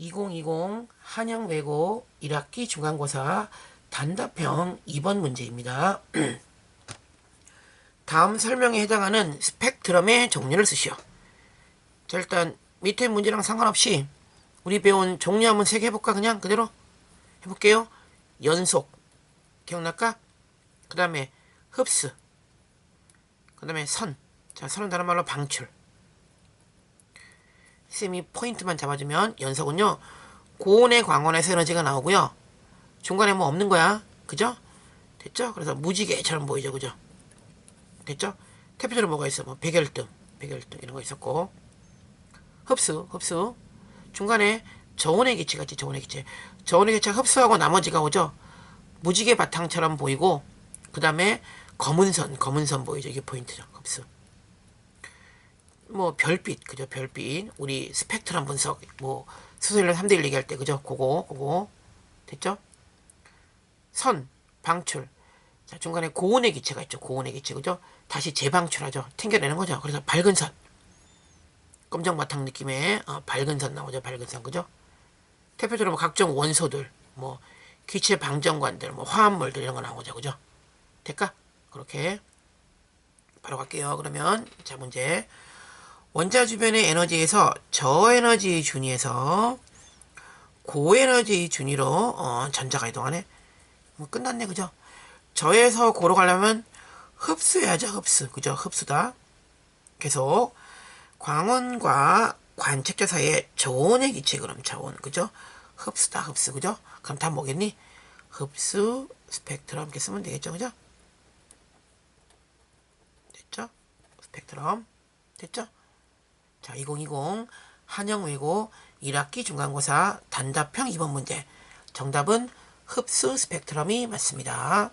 2020 한양외고 1학기 중간고사 단답형 2번 문제입니다. 다음 설명에 해당하는 스펙트럼의 종류를 쓰시오. 자, 일단 밑에 문제랑 상관없이 우리 배운 종류 한번 세개 해볼까? 그냥 그대로 해볼게요. 연속. 기억날까? 그 다음에 흡수. 그 다음에 선. 자, 선은 다른 말로 방출. 쌤이 포인트만 잡아주면 연속은요. 고온의 광원에서 에너지가 나오고요. 중간에 뭐 없는 거야. 그죠? 됐죠? 그래서 무지개처럼 보이죠. 그죠? 됐죠? 태표적으로 뭐가 있어? 뭐 백열등, 백열등 이런 거 있었고 흡수, 흡수 중간에 저온의 기체가 있지. 저온의 기체. 저온의 기체가 흡수하고 나머지가 오죠. 무지개 바탕처럼 보이고 그 다음에 검은 선, 검은 선 보이죠. 이게 포인트죠. 흡수. 뭐 별빛, 그죠? 별빛. 우리 스펙트럼 분석, 뭐 수소연료 3대1 얘기할 때, 그죠? 그거, 그거. 됐죠? 선, 방출. 자, 중간에 고온의 기체가 있죠. 고온의 기체, 그죠? 다시 재방출하죠. 튕겨내는 거죠. 그래서 밝은 선. 검정 바탕 느낌의 어, 밝은 선 나오죠. 밝은 선, 그죠? 대표적으로 뭐 각종 원소들, 뭐 기체 방정관들, 뭐 화합물들 이런 거 나오죠. 그죠? 될까? 그렇게 바로 갈게요. 그러면 자 문제 원자 주변의 에너지에서 저에너지 준위에서 고에너지 준위로 어, 전자가 이동하네. 뭐 끝났네, 그죠? 저에서 고로 가려면 흡수해야죠, 흡수. 그죠? 흡수다. 계속 광원과 관측자 사이에 저온의 기체 그럼 저온, 그죠? 흡수다, 흡수, 그죠? 그럼 다 뭐겠니? 흡수 스펙트럼 이렇게 쓰면 되겠죠, 그죠? 됐죠? 스펙트럼 됐죠? 자, 2020 한영외고 1학기 중간고사 단답형 2번 문제. 정답은 흡수 스펙트럼이 맞습니다.